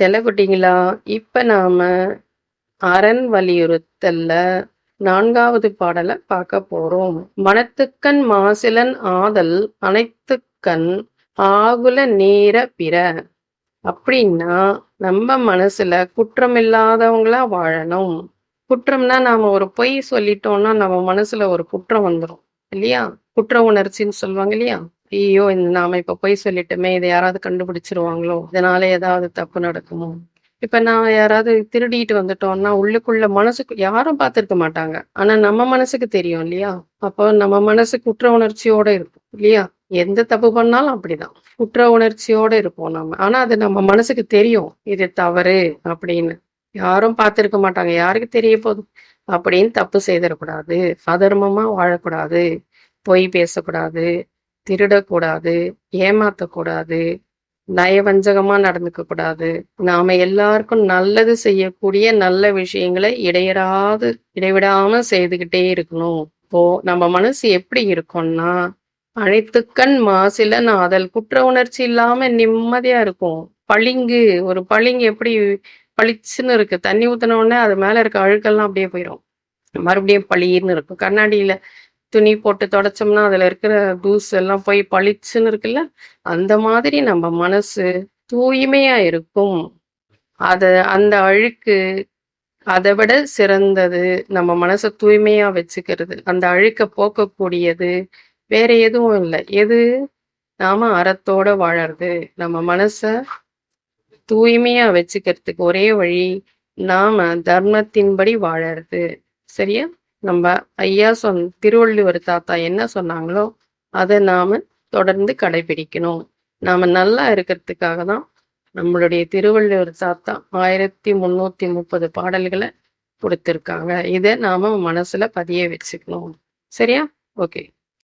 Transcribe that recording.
செல்லக்குட்டிங்களா இப்ப நாம அரண் வலியுறுத்தல்ல நான்காவது பாடலை பார்க்க போறோம். மனத்துக்கண் மாசிலன் ஆதல் அனைத்துக்கண் ஆகுல நேர பிற. அப்படின்னா நம்ம மனசுல குற்றம் இல்லாதவங்களா வாழணும். குற்றம்னா நாம ஒரு பொய் சொல்லிட்டோம்னா நம்ம மனசுல ஒரு குற்றம் வந்துடும் இல்லையா? குற்ற உணர்ச்சின்னு சொல்லுவாங்க இல்லையா? ஐயோ இந்த நாம இப்ப பொய் சொல்லிட்டோமே இதை யாராவது கண்டுபிடிச்சிருவாங்களோ? இதனால ஏதாவது தப்பு நடக்குமோ? இப்ப நான் யாராவது திருடிட்டு வந்துட்டோம்னா உள்ளுக்குள்ள மனசுக்கு யாரும் பார்த்திருக்க மாட்டாங்க. ஆனா நம்ம மனசுக்கு தெரியும் இல்லையா? அப்போ நம்ம மனசு குற்ற உணர்ச்சியோட இருக்கும் இல்லையா? எந்த தப்பு பண்ணாலும் அப்படிதான். குற்ற உணர்ச்சியோட இருப்போம் நம்ம ஆனா அது நம்ம மனசுக்கு தெரியும். இது தவறு அப்படின்னு. யாரும் பார்த்திருக்க மாட்டாங்க. யாருக்கு தெரிய போதும்? அப்படின்னு தப்பு செய்திடக்கூடாது. அதர்மமா வாழக்கூடாது. பொய் பேசக்கூடாது. திருடக்கூடாது ஏமாத்தக்கூடாது நயவஞ்சகமா நடந்துக்க கூடாது. நாம எல்லாருக்கும் நல்லது செய்யக்கூடிய நல்ல விஷயங்களை இடையறாது இடைவிடாம செய்துகிட்டே இருக்கணும். இப்போ நம்ம மனசு எப்படி இருக்கும்னா அனைத்துக்கண் மாசில நாதல் குற்ற உணர்ச்சி இல்லாம நிம்மதியா இருக்கும். பளிங்கு ஒரு பளிங்கு எப்படி பளிச்சுன்னு இருக்கு. தண்ணி ஊத்தின உடனே அது மேல இருக்க அழுக்கெல்லாம் அப்படியே போயிடும் மறுபடியும் பளிர்னு இருக்கும். கண்ணாடியில துணி போட்டு தொடச்சோம்னா அதுல இருக்கிற தூசு எல்லாம் போய் பளிச்சுன்னு இருக்குல்ல அந்த மாதிரி நம்ம மனசு தூய்மையா இருக்கும். அத அந்த அழுக்கு அதை விட சிறந்தது நம்ம மனசை தூய்மையா வச்சுக்கிறது. அந்த அழுக்க போக்கக்கூடியது வேற எதுவும் இல்லை. எது நாம அறத்தோட வாழறது. நம்ம மனச தூய்மையா வச்சுக்கிறதுக்கு ஒரே வழி நாம தர்மத்தின்படி வாழறது. சரியா? நம்ம ஐயா சொன் திருவள்ளுவர் தாத்தா என்ன சொன்னாங்களோ அதை நாம தொடர்ந்து கடைபிடிக்கணும். நாம நல்லா இருக்கிறதுக்காக தான் நம்மளுடைய திருவள்ளுவர் தாத்தா ஆயிரத்தி முன்னூத்தி முப்பது பாடல்களை கொடுத்துருக்காங்க. இதை நாம மனசுல பதிய வச்சுக்கணும். சரியா? ஓகே.